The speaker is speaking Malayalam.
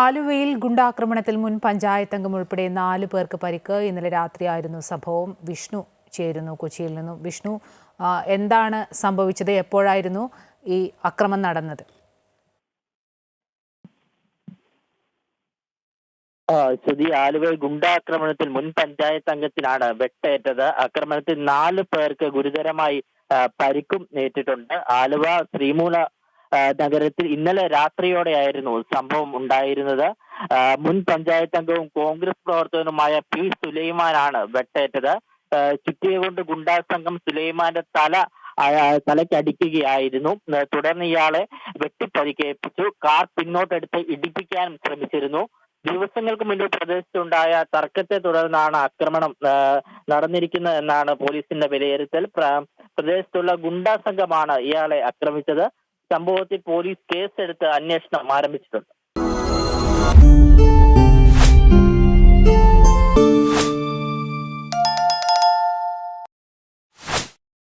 ആലുവയിൽ ഗുണ്ടാക്രമണത്തിൽ മുൻ പഞ്ചായത്ത് അംഗം ഉൾപ്പെടെ നാല് പേർക്ക് പരിക്ക്. ഇന്നലെ രാത്രിയായിരുന്നു സംഭവം. വിഷ്ണു ചേരുന്നു കൊച്ചിയിൽ നിന്നും. വിഷ്ണു എന്താണ് സംഭവിച്ചത്? എപ്പോഴായിരുന്നു ഈ അക്രമം നടന്നത്? ശ്രുതി ആലുവ ഗുണ്ടാക്രമണത്തിൽ മുൻ പഞ്ചായത്ത് അംഗത്തിനാണ് വെട്ടേറ്റത്. ആക്രമണത്തിൽ നാല് പേർക്ക് ഗുരുതരമായി പരിക്കും നേരിട്ടിട്ടുണ്ട്. ആലുവ ശ്രീമൂല നഗരത്തിൽ ഇന്നലെ രാത്രിയോടെയായിരുന്നു സംഭവം ഉണ്ടായിരുന്നത്. മുൻ പഞ്ചായത്ത് അംഗവും കോൺഗ്രസ് പ്രവർത്തകനുമായ പി സുലൈമാനാണ് വെട്ടേറ്റത്. ചുറ്റിയെ കൊണ്ട് ഗുണ്ടാ സംഘം സുലൈമാന്റെ തല തലയ്ക്കടിക്കുകയായിരുന്നു തുടർന്ന് ഇയാളെ വെട്ടിപ്പരിക്കേൽപ്പിച്ചു. കാർ പിന്നോട്ടെടുത്ത് ഇടിപ്പിക്കാനും ശ്രമിച്ചിരുന്നു. ദിവസങ്ങൾക്ക് മുൻപ് പ്രദേശത്തുണ്ടായ തർക്കത്തെ തുടർന്നാണ് ആക്രമണം നടന്നിരിക്കുന്നത് എന്നാണ് പോലീസിന്റെ വിലയിരുത്തൽ. പ്ര- പ്രദേശത്തുള്ള ഗുണ്ടാ സംഘമാണ് ഇയാളെ ആക്രമിച്ചത്. സംഭവത്തിൽ പോലീസ് കേസെടുത്ത് അന്വേഷണം ആരംഭിച്ചിട്ടുണ്ട്.